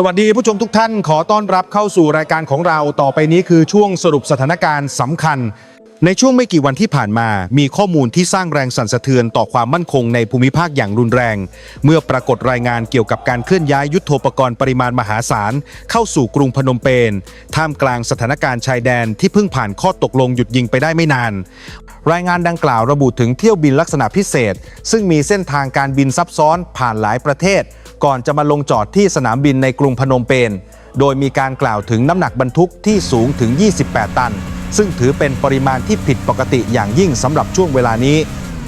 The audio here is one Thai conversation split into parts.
สวัสดีผู้ชมทุกท่านขอต้อนรับเข้าสู่รายการของเราต่อไปนี้คือช่วงสรุปสถานการณ์สำคัญ ในช่วงไม่กี่วันที่ผ่านมา มีข้อมูลที่สร้างแรงสั่นสะเทือนต่อความมั่นคงในภูมิภาคอย่างรุนแรง เมื่อปรากฏรายงานเกี่ยวกับการเคลื่อนย้ายยุทโธปกรณ์ปริมาณมหาศาล เข้าสู่กรุงพนมเปญท่ามกลางสถานการณ์ชายแดนที่เพิ่งผ่านข้อตกลงหยุดยิงไปได้ไม่นานรายงานดังกล่าวระบุถึงเที่ยวบินลักษณะพิเศษ ซึ่งมีเส้นทางการบินซับซ้อนผ่านหลายประเทศ ก่อนจะมาลงจอดที่สนามบินในกรุงพนมเปญโดยมีการกล่าวถึงน้ำหนักบรรทุกที่สูงถึง 28 ตัน ซึ่งถือเป็นปริมาณที่ผิดปกติอย่างยิ่งสำหรับช่วงเวลานี้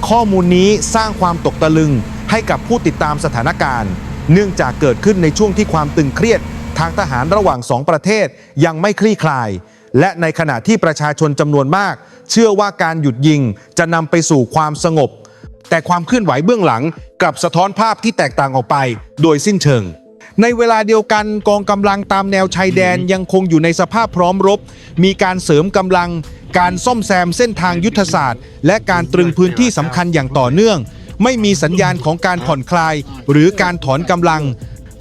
ข้อมูลนี้สร้างความตกตะลึงให้กับผู้ติดตามสถานการณ์ เนื่องจากเกิดขึ้นในช่วงที่ความตึงเครียด ทางทหารระหว่างสองประเทศยังไม่คลี่คลาย และในขณะที่ประชาชนจำนวนมาก เชื่อว่าการหยุดยิงจะนำไปสู่ความสงบ แต่ความเคลื่อนไหวเบื้องหลังกลับสะท้อนภาพที่แตกต่างออกไป โดยสิ้นเชิง ในเวลาเดียวกันกองกำลังตามแนวชายแดนยังคงอยู่ในสภาพพร้อมรบ มีการเสริมกำลัง การซ่อมแซมเส้นทางยุทธศาสตร์ และการตรึงพื้นที่สำคัญอย่างต่อเนื่อง ไม่มีสัญญาณของการผ่อนคลาย หรือการถอนกำลัง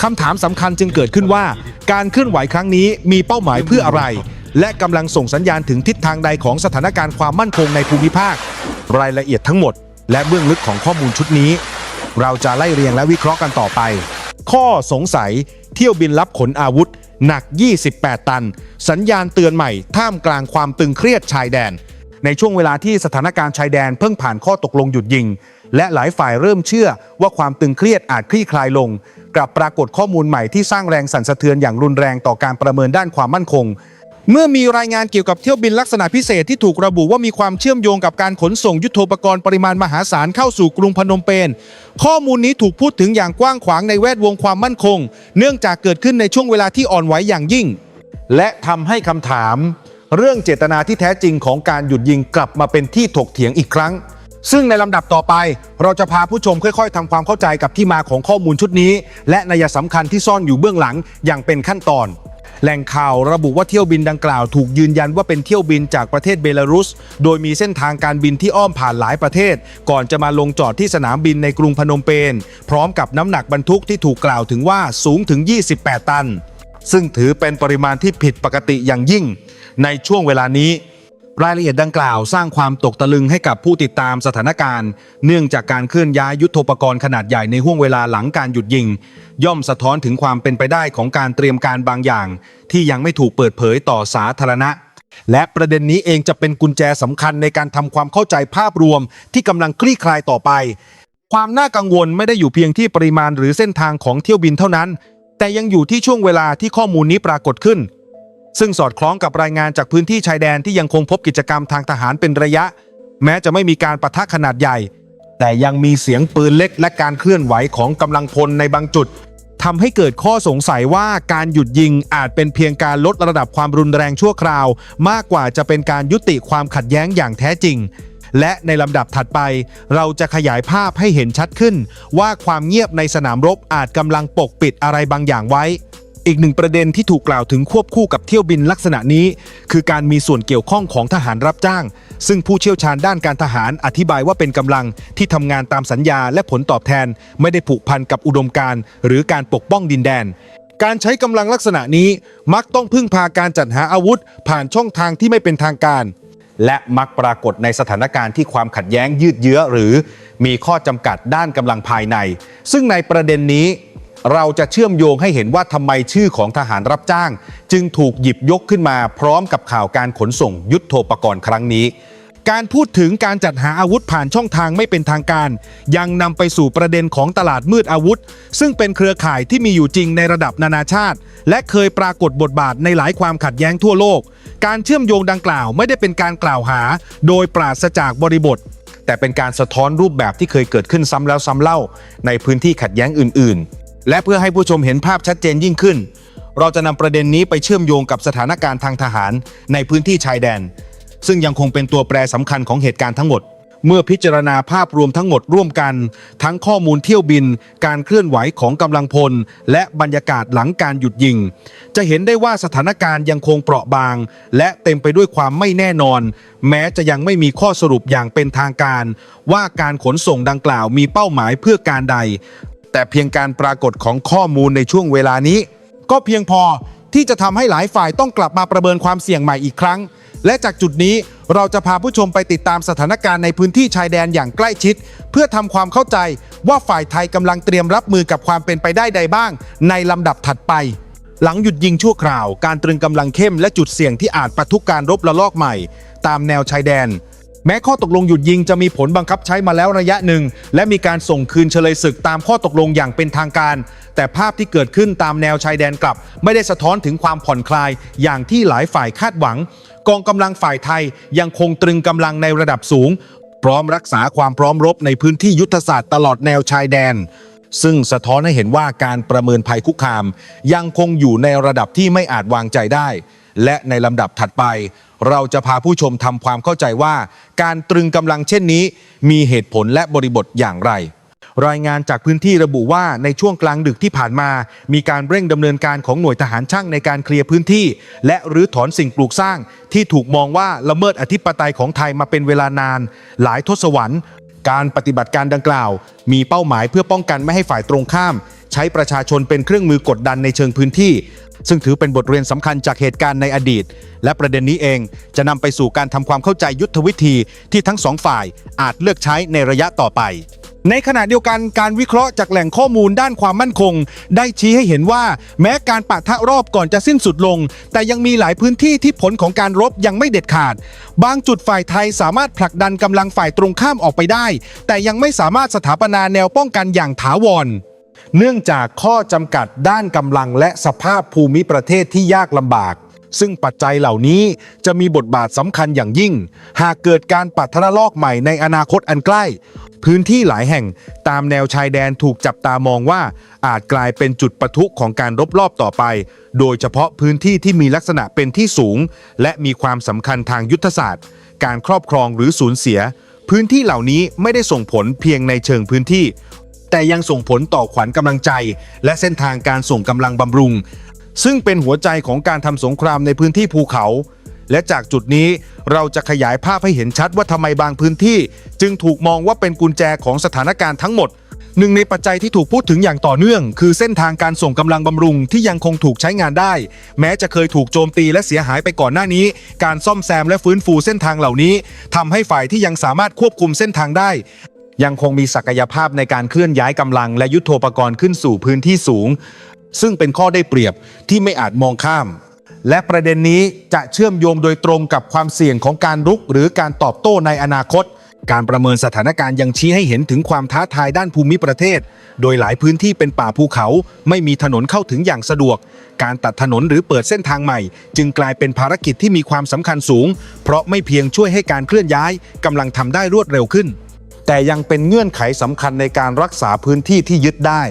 คำถามสำคัญจึงเกิดขึ้นว่า การเคลื่อนไหวครั้งนี้มีเป้าหมายเพื่ออะไร และกำลังส่งสัญญาณถึงทิศทางใดของสถานการณ์ความมั่นคงในภูมิภาค รายละเอียดทั้งหมด และเบื้องลึกของข้อมูลชุดนี้ เราจะไล่เรียงและวิเคราะห์กันต่อไป ข้อสงสัยเที่ยวบินรับขนอาวุธ หนัก 28 ตัน สัญญาณเตือนใหม่ ท่ามกลางความตึงเครียดชายแดน ในช่วงเวลาที่สถานการณ์ชายแดนเพิ่งผ่านข้อตกลงหยุดยิง และหลายฝ่ายเริ่มเชื่อว่าความตึงเครียดอาจคลี่คลายลง กลับปรากฏข้อมูลใหม่ที่สร้างแรงสั่นสะเทือนอย่างรุนแรงต่อการประเมินด้านความมั่นคง เมื่อมีรายงานเกี่ยวกับเที่ยวบินลักษณะพิเศษที่ถูกระบุว่ามีความเชื่อมโยงกับการขนส่งยุทโธปกรณ์ปริมาณมหาศาลเข้าสู่กรุงพนมเปญข้อมูลนี้ถูกพูดถึงอย่างกว้างขวางในแวดวงความมั่นคง เนื่องจากเกิดขึ้นในช่วงเวลาที่อ่อนไหวอย่างยิ่ง และทำให้คำถาม เรื่องเจตนาที่แท้จริงของการหยุดยิงกลับมาเป็นที่ถกเถียงอีกครั้ง ซึ่งในลำดับต่อไป เราจะพาผู้ชมค่อย ๆทำความเข้าใจกับที่มาของข้อมูลชุดนี้ และนัยสำคัญที่ซ่อนอยู่เบื้องหลังอย่างเป็นขั้นตอน แหล่งข่าวระบุว่าเที่ยวบินดังกล่าวถูกยืนยันว่าเป็นเที่ยวบินจากประเทศเบลารุส โดยมีเส้นทางการบินที่อ้อมผ่านหลายประเทศ ก่อนจะมาลงจอดที่สนามบินในกรุงพนมเปญพร้อมกับน้ำหนักบรรทุกที่ถูกกล่าวถึงว่าสูงถึง 28 ตัน ซึ่งถือเป็นปริมาณที่ผิดปกติอย่างยิ่ง ในช่วงเวลานี้ รายละเอียดดังกล่าวสร้างความตกตะลึงให้กับผู้ติดตามสถานการณ์ เนื่องจากการเคลื่อนย้ายยุทโธปกรณ์ขนาดใหญ่ในห่วงเวลาหลังการหยุดยิง ย่อมสะท้อนถึงความเป็นไปได้ของการเตรียมการบางอย่าง ที่ยังไม่ถูกเปิดเผยต่อสาธารณะ และประเด็นนี้เองจะเป็นกุญแจสำคัญในการทำความเข้าใจภาพรวม ที่กำลังคลี่คลายต่อไป ความน่ากังวลไม่ได้อยู่เพียงที่ปริมาณหรือเส้นทางของเที่ยวบินเท่านั้น แต่ยังอยู่ที่ช่วงเวลาที่ข้อมูลนี้ปรากฏขึ้น ซึ่งสอดคล้องกับรายงานจากพื้นที่ชายแดนที่ยังคงพบกิจกรรมทางทหารเป็นระยะ แม้จะไม่มีการปะทะขนาดใหญ่ แต่ยังมีเสียงปืนเล็กและการเคลื่อนไหวของกำลังพลในบางจุดทำให้เกิดข้อสงสัยว่าการหยุดยิงอาจเป็นเพียงการลดระดับความรุนแรงชั่วคราว มากกว่าจะเป็นการยุติความขัดแย้งอย่างแท้จริง และในลำดับถัดไป เราจะขยายภาพให้เห็นชัดขึ้น ว่าความเงียบในสนามรบอาจกำลังปกปิดอะไรบางอย่างไว้ อีกหนึ่งประเด็นที่ถูกกล่าวถึงควบคู่กับเที่ยวบินลักษณะนี้ คือการมีส่วนเกี่ยวข้องของทหารรับจ้าง ซึ่งผู้เชี่ยวชาญด้านการทหารอธิบายว่าเป็นกำลังที่ทำงานตามสัญญาและผลตอบแทน ไม่ได้ผูกพันกับอุดมการณ์หรือการปกป้องดินแดนการใช้กำลังลักษณะนี้มักต้องพึ่งพาการจัดหาอาวุธ ผ่านช่องทางที่ไม่เป็นทางการ และมักปรากฏในสถานการณ์ที่ความขัดแย้งยืดเยื้อหรือมีข้อจำกัดด้านกำลังภายใน ซึ่งในประเด็นนี้ เราจะเชื่อมโยงให้เห็นว่าทำไมชื่อของทหารรับจ้าง จึงถูกหยิบยกขึ้นมาพร้อมกับข่าวการขนส่งยุทโธปกรณ์ครั้งนี้ การพูดถึงการจัดหาอาวุธผ่านช่องทางไม่เป็นทางการ ยังนำไปสู่ประเด็นของตลาดมืดอาวุธ ซึ่งเป็นเครือข่ายที่มีอยู่จริงในระดับนานาชาติ และเคยปรากฏบทบาทในหลายความขัดแย้งทั่วโลก การเชื่อมโยงดังกล่าวไม่ได้เป็นการกล่าวหา โดยปราศจากบริบทแต่เป็นการสะท้อนรูปแบบที่เคยเกิดขึ้นซ้ำแล้วซ้ำเล่าในพื้นที่ขัดแย้งอื่น และเพื่อให้ผู้ชมเห็นภาพชัดเจนยิ่งขึ้น เราจะนำประเด็นนี้ไปเชื่อมโยงกับสถานการณ์ทางทหารในพื้นที่ชายแดน ซึ่งยังคงเป็นตัวแปรสำคัญของเหตุการณ์ทั้งหมด เมื่อพิจารณาภาพรวมทั้งหมดร่วมกัน ทั้งข้อมูลเที่ยวบิน การเคลื่อนไหวของกำลังพล และบรรยากาศหลังการหยุดยิง จะเห็นได้ว่าสถานการณ์ยังคงเปราะบาง และเต็มไปด้วยความไม่แน่นอน แม้จะยังไม่มีข้อสรุปอย่างเป็นทางการ ว่าการขนส่งดังกล่าวมีเป้าหมายเพื่อการใด แต่เพียงการปรากฏของข้อมูลในช่วงเวลานี้ ก็เพียงพอที่จะทำให้หลายฝ่ายต้องกลับมาประเมินความเสี่ยงใหม่อีกครั้ง และจากจุดนี้เราจะพาผู้ชมไปติดตามสถานการณ์ในพื้นที่ชายแดนอย่างใกล้ชิด เพื่อทำความเข้าใจว่าฝ่ายไทยกำลังเตรียมรับมือกับความเป็นไปได้ใดบ้าง ในลำดับถัดไป หลังหยุดยิงชั่วคราว การตรึงกำลังเข้มและจุดเสี่ยงที่อาจปะทุการรบระลอกใหม่ ตามแนวชายแดน แม้ข้อตกลงหยุดยิงจะมีผลบังคับใช้มาแล้วระยะหนึ่ง และมีการส่งคืนเฉลยศึกตามข้อตกลงอย่างเป็นทางการ แต่ภาพที่เกิดขึ้นตามแนวชายแดนกลับ ไม่ได้สะท้อนถึงความผ่อนคลายอย่างที่หลายฝ่ายคาดหวัง กองกำลังฝ่ายไทยยังคงตรึงกำลังในระดับสูง พร้อมรักษาความพร้อมรบในพื้นที่ยุทธศาสตร์ตลอดแนวชายแดน ซึ่งสะท้อนให้เห็นว่าการประเมินภัยคุกคาม ยังคงอยู่ในระดับที่ไม่อาจวางใจได้ และในลำดับถัดไป เราจะพาผู้ชมทำความเข้าใจว่า การตรึงกำลังเช่นนี้ มีเหตุผลและบริบทอย่างไร รายงานจากพื้นที่ระบุว่าในช่วงกลางดึกที่ผ่านมา มีการเร่งดำเนินการของหน่วยทหารช่างในการเคลียร์พื้นที่ และรื้อถอนสิ่งปลูกสร้าง ที่ถูกมองว่าละเมิดอธิปไตยของไทยมาเป็นเวลานาน หลายทศวรรษการปฏิบัติการดังกล่าว มีเป้าหมายเพื่อป้องกันไม่ให้ฝ่ายตรงข้าม ใช้ประชาชนเป็นเครื่องมือกดดันในเชิงพื้นที่ ซึ่งถือเป็นบทเรียนสำคัญจากเหตุการณ์ในอดีต และประเด็นนี้เองจะนำไปสู่การทำความเข้าใจยุทธวิธีที่ทั้งสองฝ่ายอาจเลือกใช้ในระยะต่อไปในขณะเดียวกันการวิเคราะห์จากแหล่งข้อมูลด้านความมั่นคง ได้ชี้ให้เห็นว่า แม้การปะทะรอบก่อนจะสิ้นสุดลง แต่ยังมีหลายพื้นที่ที่ผลของการรบยังไม่เด็ดขาด บางจุดฝ่ายไทยสามารถผลักดันกำลังฝ่ายตรงข้ามออกไปได้ แต่ยังไม่สามารถสถาปนาแนวป้องกันอย่างถาวร เนื่องจากข้อจำกัดด้านกำลังและสภาพภูมิประเทศที่ยากลำบาก ซึ่งปัจจัยเหล่านี้จะมีบทบาทสำคัญอย่างยิ่ง หากเกิดการปัทะลอกใหม่ในอนาคตอันใกล้ พื้นที่หลายแห่งตามแนวชายแดนถูกจับตามองว่าอาจกลายเป็นจุดปะทุของการรบรอบต่อไป โดยเฉพาะพื้นที่ที่มีลักษณะเป็นที่สูง และมีความสำคัญทางยุทธศาสตร์ การครอบครองหรือสูญเสีย พื้นที่เหล่านี้ไม่ได้ส่งผลเพียงในเชิงพื้นที่ แต่ยังส่งผลต่อขวัญกำลังใจ และเส้นทางการส่งกำลังบำรุง ซึ่งเป็นหัวใจของการทำสงครามในพื้นที่ภูเขา และจากจุดนี้เราจะขยายภาพให้เห็นชัดว่าทำไมบางพื้นที่ จึงถูกมองว่าเป็นกุญแจของสถานการณ์ทั้งหมดหนึ่งในปัจจัยที่ถูกพูดถึงอย่างต่อเนื่อง คือเส้นทางการส่งกำลังบำรุงที่ยังคงถูกใช้งานได้ แม้จะเคยถูกโจมตีและเสียหายไปก่อนหน้านี้ การซ่อมแซมและฟื้นฟูเส้นทางเหล่านี้ทำให้ฝ่ายที่ยังสามารถควบคุมเส้นทางได้ ยังคงมีศักยภาพในการเคลื่อนย้ายกำลังและยุทโธปกรณ์ขึ้นสู่พื้นที่สูง ซึ่งเป็นข้อได้เปรียบที่ไม่อาจมองข้าม และประเด็นนี้จะเชื่อมโยงโดยตรงกับความเสี่ยงของการรุกหรือการตอบโต้ในอนาคต การประเมินสถานการณ์ยังชี้ให้เห็นถึงความท้าทายด้านภูมิประเทศ โดยหลายพื้นที่เป็นป่าภูเขา ไม่มีถนนเข้าถึงอย่างสะดวก การตัดถนนหรือเปิดเส้นทางใหม่ จึงกลายเป็นภารกิจที่มีความสำคัญสูง เพราะไม่เพียงช่วยให้การเคลื่อนย้ายกำลังทำได้รวดเร็วขึ้น แต่ยังเป็นเงื่อนไขสำคัญในการรักษาพื้นที่ที่ยึดได้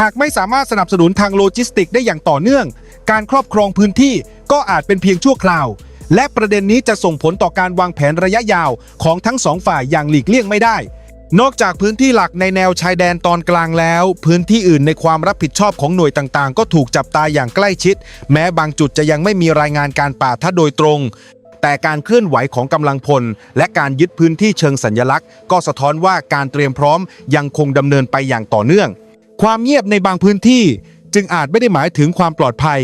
หากไม่สามารถสนับสนุนทางโลจิสติกได้อย่างต่อเนื่อง การครอบครองพื้นที่ก็อาจเป็นเพียงชั่วคราว และประเด็นนี้จะส่งผลต่อการวางแผนระยะยาวของทั้งสองฝ่ายอย่างหลีกเลี่ยงไม่ได้ นอกจากพื้นที่หลักในแนวชายแดนตอนกลางแล้ว พื้นที่อื่นในความรับผิดชอบของหน่วยต่างๆ ก็ถูกจับตาอย่างใกล้ชิด แม้บางจุดจะยังไม่มีรายงานการป่าถ้าโดยตรง แต่การเคลื่อนไหวของกำลังพล และการยึดพื้นที่เชิงสัญลักษณ์ ก็สะท้อนว่าการเตรียมพร้อมยังคงดำเนินไปอย่างต่อเนื่อง ความเงียบในบางพื้นที่ จึงอาจไม่ได้หมายถึงความปลอดภัย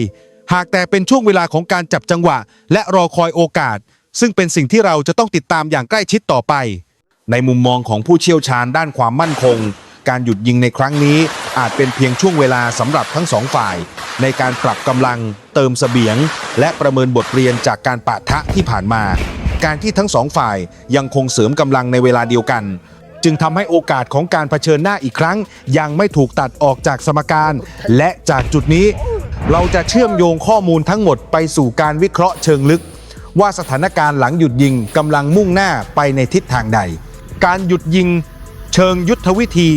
หากแต่เป็นช่วงเวลาของการจับจังหวะ และรอคอยโอกาส ซึ่งเป็นสิ่งที่เราจะต้องติดตามอย่างใกล้ชิดต่อไป ในมุมมองของผู้เชี่ยวชาญด้านความมั่นคง การหยุดยิงในครั้งนี้อาจเป็นเพียงช่วงเวลาสำหรับทั้งสองฝ่าย ในการปรับกำลัง เติมเสบียง และประเมินบทเรียนจากการปะทะที่ผ่านมา การที่ทั้งสองฝ่ายยังคงเสริมกำลังในเวลาเดียวกัน จึงทำให้โอกาสของการเผชิญหน้าอีกครั้ง ยังไม่ถูกตัดออกจากสมการ และจากจุดนี้ เราจะเชื่อมโยงข้อมูลทั้งหมดไปสู่การวิเคราะห์เชิงลึก ว่าสถานการณ์หลังหยุดยิงกำลังมุ่งหน้าไปในทิศทางใด การหยุดยิง เชิงยุทธวิธี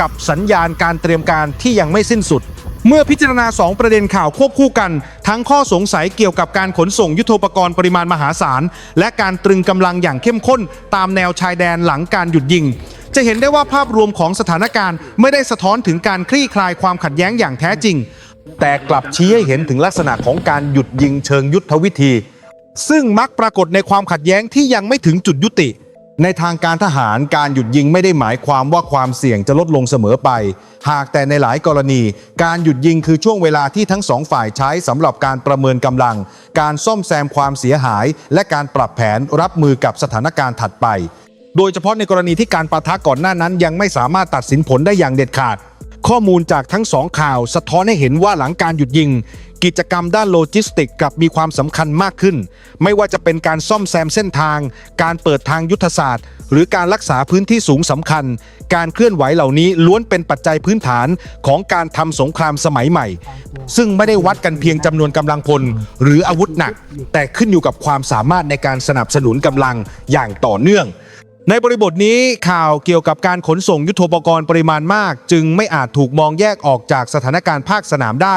กับสัญญาณการเตรียมการที่ยังไม่สิ้นสุด เมื่อพิจารณา 2 ประเด็นข่าวควบคู่กัน ทั้งข้อสงสัยเกี่ยวกับการขนส่งยุทโธปกรณ์ปริมาณมหาศาล และการตรึงกำลังอย่างเข้มข้น ตามแนวชายแดนหลังการหยุดยิง จะเห็นได้ว่าภาพรวมของสถานการณ์ ไม่ได้สะท้อนถึงการคลี่คลายความขัดแย้งอย่างแท้จริง แต่กลับชี้ให้เห็นถึงลักษณะของการหยุดยิงเชิงยุทธวิธี ซึ่งมักปรากฏในความขัดแย้งที่ยังไม่ถึงจุดยุติ ในทางการทหารการหยุดยิงไม่ได้หมายความว่าความเสี่ยงจะลดลงเสมอไป หากแต่ในหลายกรณี การหยุดยิงคือช่วงเวลาที่ทั้งสองฝ่ายใช้สำหรับการประเมินกำลัง การซ่อมแซมความเสียหาย และการปรับแผนรับมือกับสถานการณ์ถัดไป โดยเฉพาะในกรณีที่การปะทะก่อนหน้านั้นยังไม่สามารถตัดสินผลได้อย่างเด็ดขาดข้อมูลจากทั้งสองข่าวสะท้อนให้เห็นว่าหลังการหยุดยิง กิจกรรมด้านโลจิสติกส์กลับมีความสำคัญมากขึ้น ไม่ว่าจะเป็นการซ่อมแซมเส้นทาง การเปิดทางยุทธศาสตร์ หรือการรักษาพื้นที่สูงสำคัญ การเคลื่อนไหวเหล่านี้ล้วนเป็นปัจจัยพื้นฐานของการทำสงครามสมัยใหม่ ซึ่งไม่ได้วัดกันเพียงจำนวนกำลังพล หรืออาวุธหนัก แต่ขึ้นอยู่กับความสามารถในการสนับสนุนกำลังอย่างต่อเนื่อง ในบริบทนี้ข่าวเกี่ยวกับการขนส่งยุทโธปกรณ์ปริมาณมาก จึงไม่อาจถูกมองแยกออกจากสถานการณ์ภาคสนามได้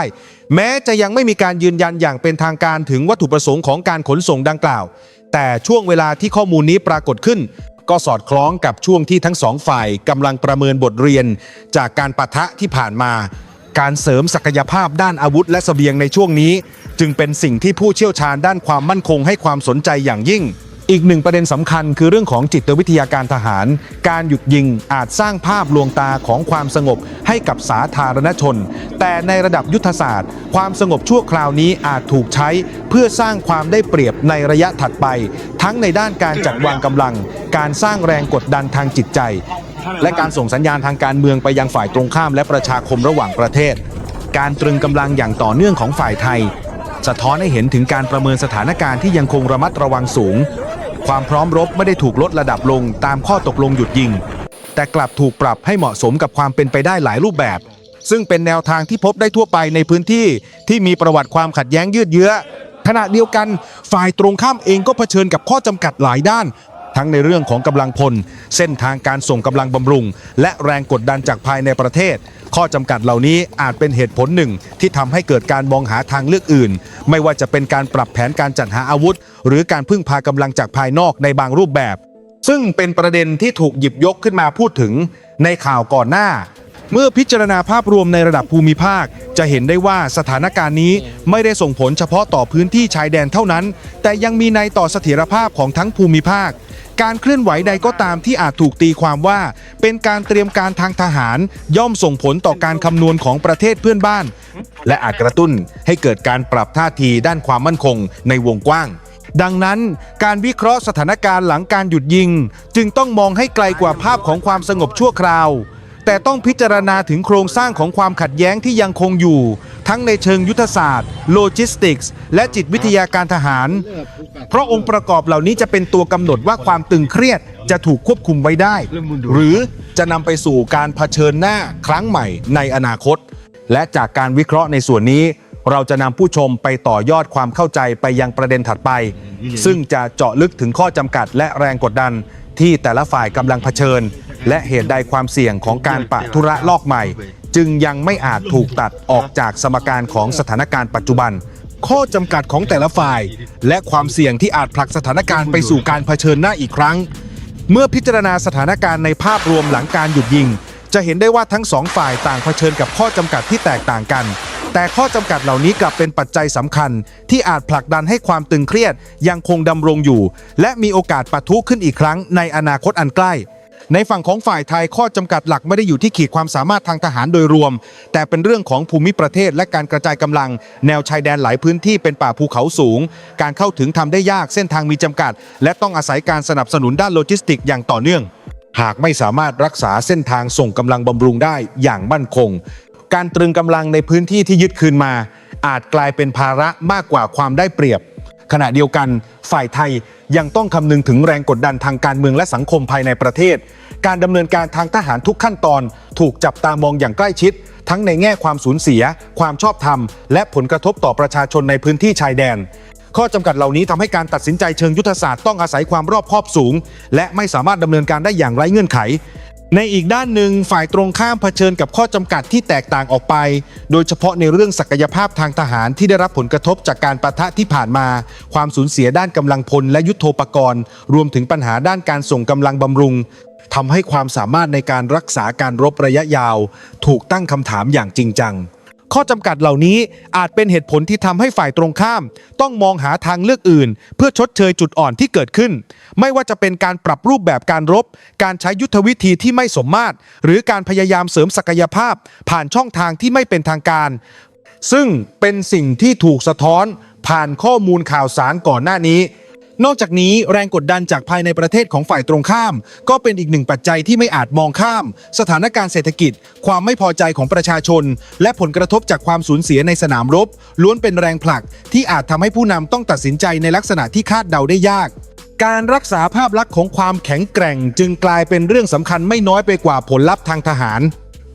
แม้จะยังไม่มีการยืนยันอย่างเป็นทางการถึงวัตถุประสงค์ของการขนส่งดังกล่าว แต่ช่วงเวลาที่ข้อมูลนี้ปรากฏขึ้น ก็สอดคล้องกับช่วงที่ทั้งสองฝ่ายกำลังประเมินบทเรียน จากการปะทะที่ผ่านมา การเสริมศักยภาพด้านอาวุธและเสบียงในช่วงนี้ จึงเป็นสิ่งที่ผู้เชี่ยวชาญด้านความมั่นคงให้ความสนใจอย่างยิ่ง อีกหนึ่งประเด็นสำคัญคือเรื่องของจิตวิทยาการทหาร การหยุดยิงอาจสร้างภาพลวงตาของความสงบให้กับสาธารณชน แต่ในระดับยุทธศาสตร์ ความสงบชั่วคราวนี้อาจถูกใช้เพื่อสร้างความได้เปรียบในระยะถัดไป ทั้งในด้านการจัดวางกำลัง การสร้างแรงกดดันทางจิตใจ และการส่งสัญญาณทางการเมืองไปยังฝ่ายตรงข้ามและประชาคมระหว่างประเทศ การตรึงกำลังอย่างต่อเนื่องของฝ่ายไทย สะท้อนให้เห็นถึงการประเมินสถานการณ์ที่ยังคงระมัดระวังสูง ความพร้อมรบไม่ได้ถูกลดระดับลงตามข้อตกลงหยุดยิง แต่กลับถูกปรับให้เหมาะสมกับความเป็นไปได้หลายรูปแบบ ซึ่งเป็นแนวทางที่พบได้ทั่วไปในพื้นที่ที่มีประวัติความขัดแย้งยืดเยื้อขณะเดียวกันฝ่ายตรงข้ามเองก็เผชิญกับข้อจำกัดหลายด้าน ทั้งในเรื่องของกำลังพล เส้นทางการส่งกำลังบำรุง และแรงกดดันจากภายในประเทศ ข้อจำกัดเหล่านี้อาจเป็นเหตุผลหนึ่ง ที่ทำให้เกิดการมองหาทางเลือกอื่น ไม่ว่าจะเป็นการปรับแผนการจัดหาอาวุธ หรือการพึ่งพากำลังจากภายนอกในบางรูปแบบ ซึ่งเป็นประเด็นที่ถูกหยิบยกขึ้นมาพูดถึงในข่าวก่อนหน้า เมื่อพิจารณาภาพรวมในระดับภูมิภาค จะเห็นได้ว่าสถานการณ์นี้ไม่ได้ส่งผลเฉพาะต่อพื้นที่ชายแดนเท่านั้น แต่ยังมีในต่อเสถียรภาพของทั้งภูมิภาคการเคลื่อนไหวใดก็ตามที่อาจถูกตีความว่า เป็นการเตรียมการทางทหาร ย่อมส่งผลต่อการคำนวณของประเทศเพื่อนบ้าน และอาจกระตุ้นให้เกิดการปรับท่าทีด้านความมั่นคงในวงกว้าง ดังนั้นการวิเคราะห์สถานการณ์หลังการหยุดยิง จึงต้องมองให้ไกลกว่าภาพของความสงบชั่วคราว แต่ต้องพิจารณาถึงโครงสร้างของความขัดแย้งที่ยังคงอยู่ ทั้งในเชิงยุทธศาสตร์ โลจิสติกส์ และจิตวิทยาการทหาร เพราะองค์ประกอบเหล่านี้จะเป็นตัวกำหนดว่าความตึงเครียดจะถูกควบคุมไว้ได้ หรือจะนำไปสู่การเผชิญหน้าครั้งใหม่ในอนาคต และจากการวิเคราะห์ในส่วนนี้ เราจะนำผู้ชมไปต่อยอดความเข้าใจไปยังประเด็นถัดไป ซึ่งจะเจาะลึกถึงข้อจำกัดและแรงกดดันที่แต่ละฝ่ายกำลังเผชิญ และเหตุใดความเสี่ยงของการปะทุระลอกใหม่ จึงยังไม่อาจถูกตัดออกจากสมการของสถานการณ์ปัจจุบัน ข้อจำกัดของแต่ละฝ่าย และความเสี่ยงที่อาจผลักสถานการณ์ไปสู่การเผชิญหน้าอีกครั้ง เมื่อพิจารณาสถานการณ์ในภาพรวมหลังการหยุดยิง จะเห็นได้ว่าทั้งสองฝ่ายต่างเผชิญกับข้อจำกัดที่แตกต่างกัน แต่ข้อจำกัดเหล่านี้กลับเป็นปัจจัยสำคัญ ที่อาจผลักดันให้ความตึงเครียดยังคงดำรงอยู่ และมีโอกาสปะทุขึ้นอีกครั้งในอนาคตอันใกล้ ในฝั่งของฝ่ายไทยข้อจำกัดหลักไม่ได้อยู่ที่ขีดความสามารถทางทหารโดยรวม แต่เป็นเรื่องของภูมิประเทศและการกระจายกำลัง แนวชายแดนหลายพื้นที่เป็นป่าภูเขาสูง การเข้าถึงทำได้ยากเส้นทางมีจำกัด และต้องอาศัยการสนับสนุนด้านโลจิสติกอย่างต่อเนื่องหากไม่สามารถรักษาเส้นทางส่งกำลังบำรุงได้อย่างมั่นคง การตรึงกำลังในพื้นที่ที่ยึดคืนมา อาจกลายเป็นภาระมากกว่าความได้เปรียบ ขณะเดียวกัน ฝ่ายไทยยังต้องคำนึงถึงแรงกดดันทางการเมืองและสังคมภายในประเทศ การดำเนินการทางทหารทุกขั้นตอน ถูกจับตามองอย่างใกล้ชิด ทั้งในแง่ความสูญเสีย ความชอบธรรม และผลกระทบต่อประชาชนในพื้นที่ชายแดนข้อจำกัดเหล่านี้ทำให้การตัดสินใจเชิงยุทธศาสตร์ต้องอาศัยความรอบคอบสูง และไม่สามารถดำเนินการได้อย่างไร้เงื่อนไข ในอีกด้านหนึ่งฝ่ายตรงข้ามเผชิญกับข้อจำกัดที่แตกต่างออกไป โดยเฉพาะในเรื่องศักยภาพทางทหารที่ได้รับผลกระทบจากการประทะที่ผ่านมา ความสูญเสียด้านกำลังพลและยุทโธปกรณ์ รวมถึงปัญหาด้านการส่งกำลังบำรุงทำให้ความสามารถในการรักษาการรบระยะยาว ถูกตั้งคำถามอย่างจริงจัง ข้อจำกัดเหล่านี้อาจเป็นเหตุผลที่ทำให้ฝ่ายตรงข้าม ต้องมองหาทางเลือกอื่น เพื่อชดเชยจุดอ่อนที่เกิดขึ้น ไม่ว่าจะเป็นการปรับรูปแบบการรบ การใช้ยุทธวิธีที่ไม่สมมาตร หรือการพยายามเสริมศักยภาพ ผ่านช่องทางที่ไม่เป็นทางการ ซึ่งเป็นสิ่งที่ถูกสะท้อนผ่านข้อมูลข่าวสารก่อนหน้านี้ นอกจากนี้แรงกดดันจากภายในประเทศของฝ่ายตรงข้าม ก็เป็นอีกหนึ่งปัจจัยที่ไม่อาจมองข้าม สถานการณ์เศรษฐกิจ ความไม่พอใจของประชาชน และผลกระทบจากความสูญเสียในสนามรบ ล้วนเป็นแรงผลักที่อาจทำให้ผู้นำต้องตัดสินใจในลักษณะที่คาดเดาได้ยาก การรักษาภาพลักษณ์ของความแข็งแกร่ง จึงกลายเป็นเรื่องสำคัญไม่น้อยไปกว่าผลลัพธ์ทางทหาร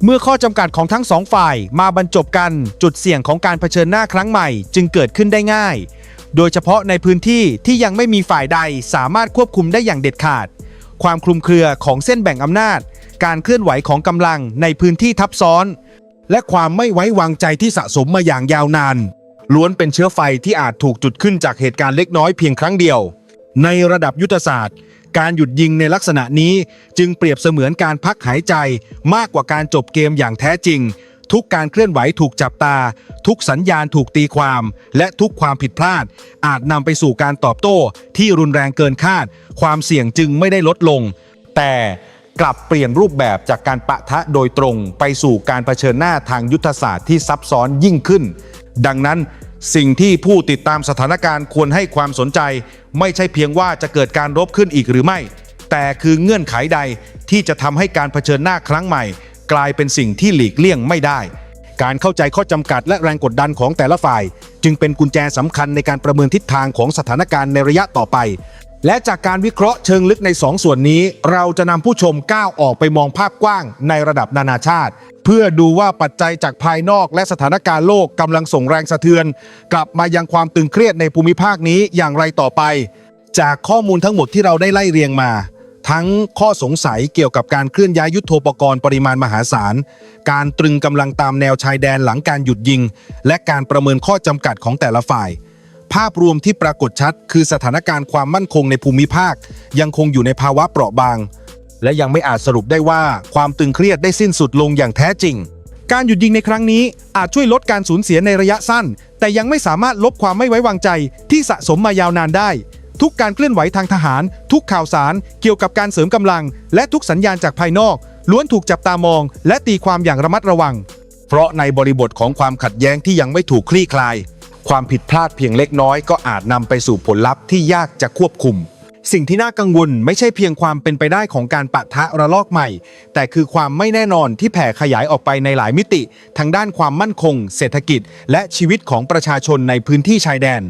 เมื่อข้อจำกัดของทั้งสองฝ่ายมาบรรจบกัน จุดเสี่ยงของการเผชิญหน้าครั้งใหม่ จึงเกิดขึ้นได้ง่าย โดยเฉพาะในพื้นที่ที่ยังไม่มีฝ่ายใดสามารถควบคุมได้อย่างเด็ดขาด ความคลุมเครือของเส้นแบ่งอำนาจ การเคลื่อนไหวของกำลังในพื้นที่ทับซ้อน และความไม่ไว้วางใจที่สะสมมาอย่างยาวนาน ล้วนเป็นเชื้อไฟที่อาจถูกจุดขึ้นจากเหตุการณ์เล็กน้อยเพียงครั้งเดียว ในระดับยุทธศาสตร์ การหยุดยิงในลักษณะนี้จึงเปรียบเสมือนการพักหายใจมากกว่าการจบเกมอย่างแท้จริง ทุกการเคลื่อนไหวถูกจับตา ทุกสัญญาณถูกตีความ และทุกความผิดพลาด อาจนำไปสู่การตอบโต้ที่รุนแรงเกินคาด ความเสี่ยงจึงไม่ได้ลดลง แต่กลับเปลี่ยนรูปแบบจากการปะทะโดยตรง ไปสู่การเผชิญหน้าทางยุทธศาสตร์ที่ซับซ้อนยิ่งขึ้น ดังนั้นสิ่งที่ผู้ติดตามสถานการณ์ควรให้ความสนใจ ไม่ใช่เพียงว่าจะเกิดการรบขึ้นอีกหรือไม่ แต่คือเงื่อนไขใดที่จะทำให้การเผชิญหน้าครั้งใหม่ กลายเป็นสิ่งที่หลีกเลี่ยงไม่ได้ การเข้าใจข้อจำกัดและแรงกดดันของแต่ละฝ่าย จึงเป็นกุญแจสำคัญในการประเมินทิศทางของสถานการณ์ในระยะต่อไป และจากการวิเคราะห์เชิงลึกใน2ส่วนนี้ เราจะนำผู้ชมก้าวออกไปมองภาพกว้างในระดับนานาชาติ เพื่อดูว่าปัจจัยจากภายนอกและสถานการณ์โลกกำลังส่งแรงสะเทือน กลับมายังความตึงเครียดในภูมิภาคนี้อย่างไรต่อไป จากข้อมูลทั้งหมดที่เราได้ไล่เรียงมา ทั้งข้อสงสัยเกี่ยวกับการเคลื่อนย้ายยุทโธปกรณ์ปริมาณมหาศาล การตรึงกำลังตามแนวชายแดนหลังการหยุดยิง และการประเมินข้อจำกัดของแต่ละฝ่าย ภาพรวมที่ปรากฏชัด คือสถานการณ์ความมั่นคงในภูมิภาค ยังคงอยู่ในภาวะเปราะบาง และยังไม่อาจสรุปได้ว่าความตึงเครียดได้สิ้นสุดลงอย่างแท้จริง การหยุดยิงในครั้งนี้อาจช่วยลดการสูญเสียในระยะสั้น แต่ยังไม่สามารถลบความไม่ไว้วางใจที่สะสมมายาวนานได้ ทุกการเคลื่อนไหวทางทหาร ทุกข่าวสารเกี่ยวกับการเสริมกำลัง และทุกสัญญาณจากภายนอก ล้วนถูกจับตามอง และตีความอย่างระมัดระวัง เพราะในบริบทของความขัดแย้งที่ยังไม่ถูกคลี่คลาย ความผิดพลาดเพียงเล็กน้อยก็อาจนำไปสู่ผลลัพธ์ที่ยากจะควบคุม สิ่งที่น่ากังวลไม่ใช่เพียงความเป็นไปได้ของการปะทะระลอกใหม่ แต่คือความไม่แน่นอนที่แผ่ขยายออกไปในหลายมิติ ทางด้านความมั่นคง เศรษฐกิจ และชีวิตของประชาชนในพื้นที่ชายแดน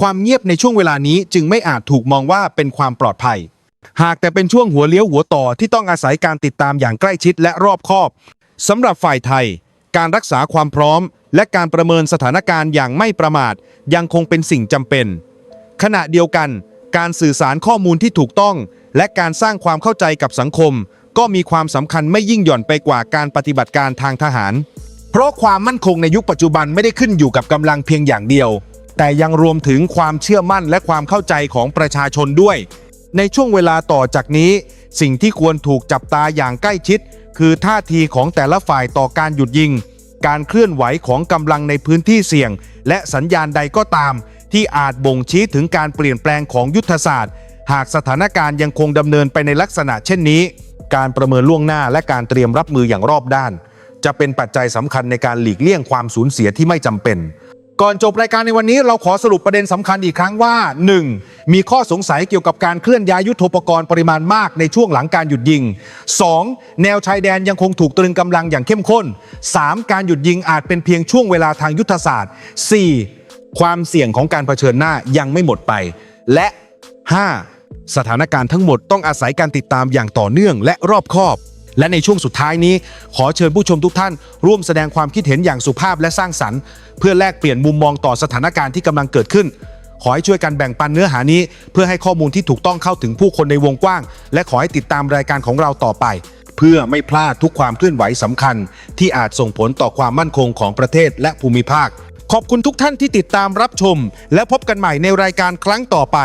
ความเงียบในช่วงเวลานี้จึงไม่อาจถูกมองว่าเป็นความปลอดภัย หากแต่เป็นช่วงหัวเลี้ยวหัวต่อที่ต้องอาศัยการติดตามอย่างใกล้ชิดและรอบคอบสำหรับฝ่ายไทย การรักษาความพร้อม และการประเมินสถานการณ์อย่างไม่ประมาท ยังคงเป็นสิ่งจำเป็น ขณะเดียวกัน การสื่อสารข้อมูลที่ถูกต้อง และการสร้างความเข้าใจกับสังคม ก็มีความสำคัญไม่ยิ่งหย่อนไปกว่าการปฏิบัติการทางทหาร เพราะความมั่นคงในยุคปัจจุบันไม่ได้ขึ้นอยู่กับกำลังเพียงอย่างเดียว แต่ยังรวมถึงความเชื่อมั่นและความเข้าใจของประชาชนด้วย ในช่วงเวลาต่อจากนี้ สิ่งที่ควรถูกจับตาอย่างใกล้ชิด คือท่าทีของแต่ละฝ่ายต่อการหยุดยิง การเคลื่อนไหวของกำลังในพื้นที่เสี่ยง และสัญญาณใดก็ตาม ที่อาจบ่งชี้ถึงการเปลี่ยนแปลงของยุทธศาสตร์ หากสถานการณ์ยังคงดำเนินไปในลักษณะเช่นนี้ การประเมินล่วงหน้าและการเตรียมรับมืออย่างรอบด้าน จะเป็นปัจจัยสำคัญในการหลีกเลี่ยงความสูญเสียที่ไม่จำเป็นก่อนจบรายการในวันนี้เราขอสรุปประเด็นสำคัญอีกครั้งว่า 1. มีข้อสงสัยเกี่ยวกับการเคลื่อนย้ายยุทโธปกรณ์ปริมาณมากในช่วงหลังการหยุดยิง 2. แนวชายแดนยังคงถูกตรึงกำลังอย่างเข้มข้น 3. การหยุดยิงอาจเป็นเพียงช่วงเวลาทางยุทธศาสตร์ 4. ความเสี่ยงของการเผชิญหน้ายังไม่หมดไป และ 5. สถานการณ์ทั้งหมดต้องอาศัยการติดตามอย่างต่อเนื่องและรอบคอบ และในช่วงสุดท้ายนี้ ขอเชิญผู้ชมทุกท่าน ร่วมแสดงความคิดเห็นอย่างสุภาพและสร้างสรรค์ เพื่อแลกเปลี่ยนมุมมองต่อสถานการณ์ที่กำลังเกิดขึ้น ขอให้ช่วยกันแบ่งปันเนื้อหานี้ เพื่อให้ข้อมูลที่ถูกต้องเข้าถึงผู้คนในวงกว้าง และขอให้ติดตามรายการของเราต่อไป เพื่อไม่พลาดทุกความเคลื่อนไหวสำคัญ ที่อาจส่งผลต่อความมั่นคงของประเทศและภูมิภาค ขอบคุณทุกท่านที่ติดตามรับชม และพบกันใหม่ในรายการครั้งต่อไป